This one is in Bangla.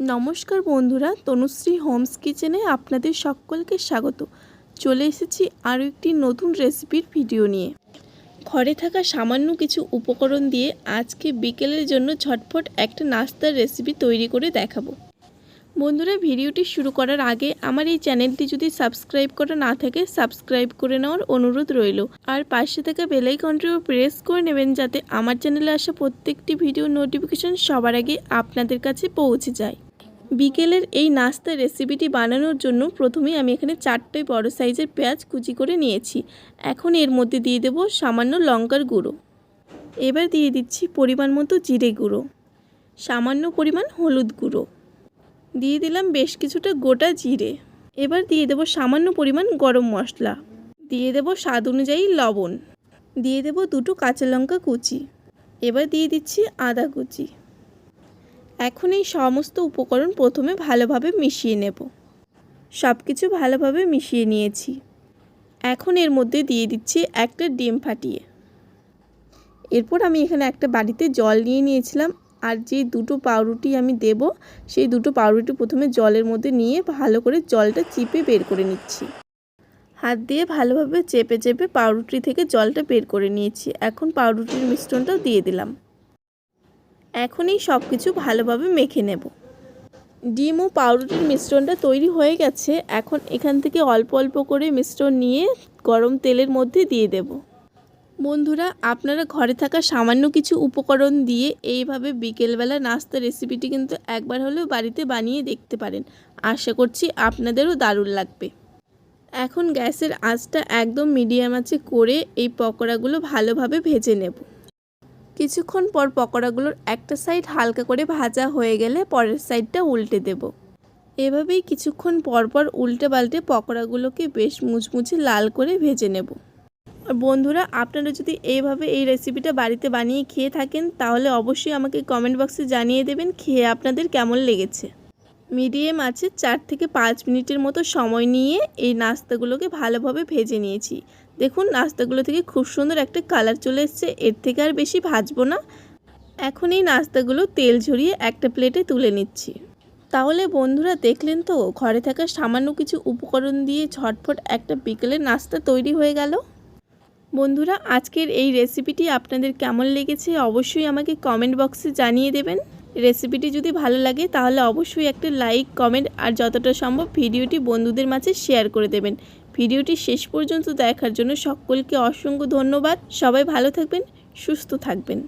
নমস্কার বন্ধুরা, তনুশ্রী হোমস কিচেনে আপনাদের সকলকে স্বাগত। চলে এসেছি আরও একটি নতুন রেসিপির ভিডিও নিয়ে। ঘরে থাকা সামান্য কিছু উপকরণ দিয়ে আজকে বিকেলের জন্য ঝটফট একটা নাস্তার রেসিপি তৈরি করে দেখাবো। বন্ধুরা, ভিডিওটি শুরু করার আগে আমার এই চ্যানেলটি যদি সাবস্ক্রাইব করা না থাকে, সাবস্ক্রাইব করে নেওয়ার অনুরোধ রইল। আর পাশে থাকা বেলাইকনটিও প্রেস করে নেবেন যাতে আমার চ্যানেলে আসা প্রত্যেকটি ভিডিও নোটিফিকেশন সবার আগে আপনাদের কাছে পৌঁছে যায়। বিকেলের এই নাস্তার রেসিপিটি বানানোর জন্য প্রথমেই আমি এখানে চারটে বড় সাইজের পেঁয়াজ কুচি করে নিয়েছি। এখন এর মধ্যে দিয়ে দেব সামান্য লঙ্কার গুঁড়ো। এবার দিয়ে দিচ্ছি পরিমাণ মতো জিরে গুঁড়ো। সামান্য পরিমাণ হলুদ গুঁড়ো। দিয়ে দিলাম বেশ কিছুটা গোটা জিরে। এবার দিয়ে দেব সামান্য পরিমাণ গরম মশলা। দিয়ে দেব স্বাদ অনুযায়ী লবণ। দিয়ে দেব দুটো কাঁচা লঙ্কা কুচি। এবার দিয়ে দিচ্ছি আদা কুচি। এখন এই সমস্ত উপকরণ প্রথমে ভালোভাবে মিশিয়ে নেব। সব কিছু ভালোভাবে মিশিয়ে নিয়েছি। এখন এর মধ্যে দিয়ে দিচ্ছি একটা ডিম ফাটিয়ে। এরপর আমি এখানে একটা বাড়িতে জল নিয়ে নিয়েছিলাম আর যে দুটো পাউরুটি আমি দেব, সেই দুটো পাউরুটি প্রথমে জলের মধ্যে নিয়ে ভালো করে জলটা চিপে বের করে নিচ্ছি। হাত দিয়ে ভালোভাবে চেপে চেপে পাউরুটি থেকে জলটা বের করে নিয়েছি। এখন পাউরুটির মিশ্রণটাও দিয়ে দিলাম। এখন এই সব কিছু ভালোভাবে মেখে নেব। ডিম ও পাউরুটির মিশ্রণটা তৈরি হয়ে গেছে। এখন এখান থেকে অল্প অল্প করে মিশ্রণ নিয়ে গরম তেলের মধ্যে দিয়ে দেব। বন্ধুরা, আপনারা ঘরে থাকা সামান্য কিছু উপকরণ দিয়ে এইভাবে বিকেলবেলা নাস্তা রেসিপিটি কিন্তু একবার হলেও বাড়িতে বানিয়ে দেখতে পারেন। আশা করছি আপনাদেরও দারুণ লাগবে। এখন গ্যাসের আঁচটা একদম মিডিয়াম আঁচে করে এই পকোড়াগুলো ভালোভাবে ভেজে নেব। কিছুক্ষণ পর পকোড়াগুলোর একটা সাইড হালকা করে ভাজা হয়ে গেলে পরের সাইডটা উল্টে দেব। এভাবেই কিছুক্ষণ পর পর উল্টে পাল্টে পকোড়াগুলোকে বেশ মুচমুচে লাল করে ভেজে নেব। বন্ধুরা, আপনারা যদি এইভাবে এই রেসিপিটা বাড়িতে বানিয়ে খেয়ে থাকেন, তাহলে অবশ্যই আমাকে কমেন্ট বক্সে জানিয়ে দেবেন খেয়ে আপনাদের কেমন লেগেছে। মিডিয়াম আছে, চার থেকে পাঁচ মিনিটের মতো সময় নিয়ে এই নাস্তাগুলোকে ভালোভাবে ভেজে নিয়েছি। দেখুন, নাস্তাগুলো থেকে খুব সুন্দর একটা কালার চলে এসছে, এর থেকে আর বেশি ভাজবো না। এখন এই নাস্তাগুলো তেল ঝরিয়ে একটা প্লেটে তুলে নিচ্ছি। তাহলে বন্ধুরা, দেখলেন তো, ঘরে থাকা সামান্য কিছু উপকরণ দিয়ে ঝটফট একটা বিকেলের নাস্তা তৈরি হয়ে গেল। বন্ধুরা, আজকের এই রেসিপিটি আপনাদের কেমন লেগেছে অবশ্যই আমাকে কমেন্ট বক্সে জানিয়ে দেবেন। রেসিপিটি যদি ভালো লাগে, তাহলে অবশ্যই একটা লাইক কমেন্ট আর যতটা সম্ভব ভিডিওটি বন্ধুদের মাঝে শেয়ার করে দেবেন। ভিডিওটি শেষ পর্যন্ত দেখার জন্য সকলকে অসংখ্য ধন্যবাদ। সবাই ভালো থাকবেন, সুস্থ থাকবেন।